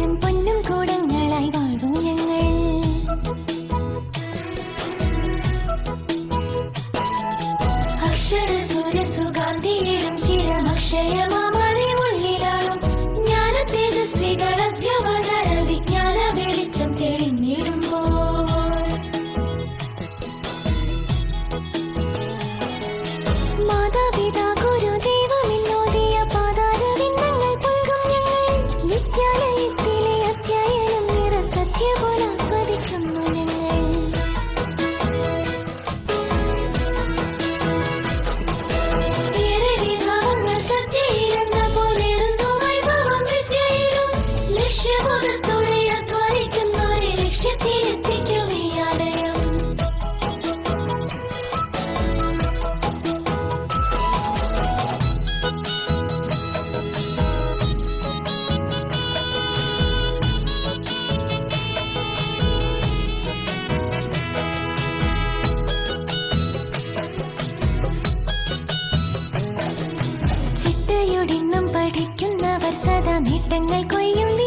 ചേരും പൊന്നും കൂടങ്ങളായി വാഴൂ ഞങ്ങൾ. അക്ഷര മുട്ടങ്ങൾ കൊയ്യുള്ളൂ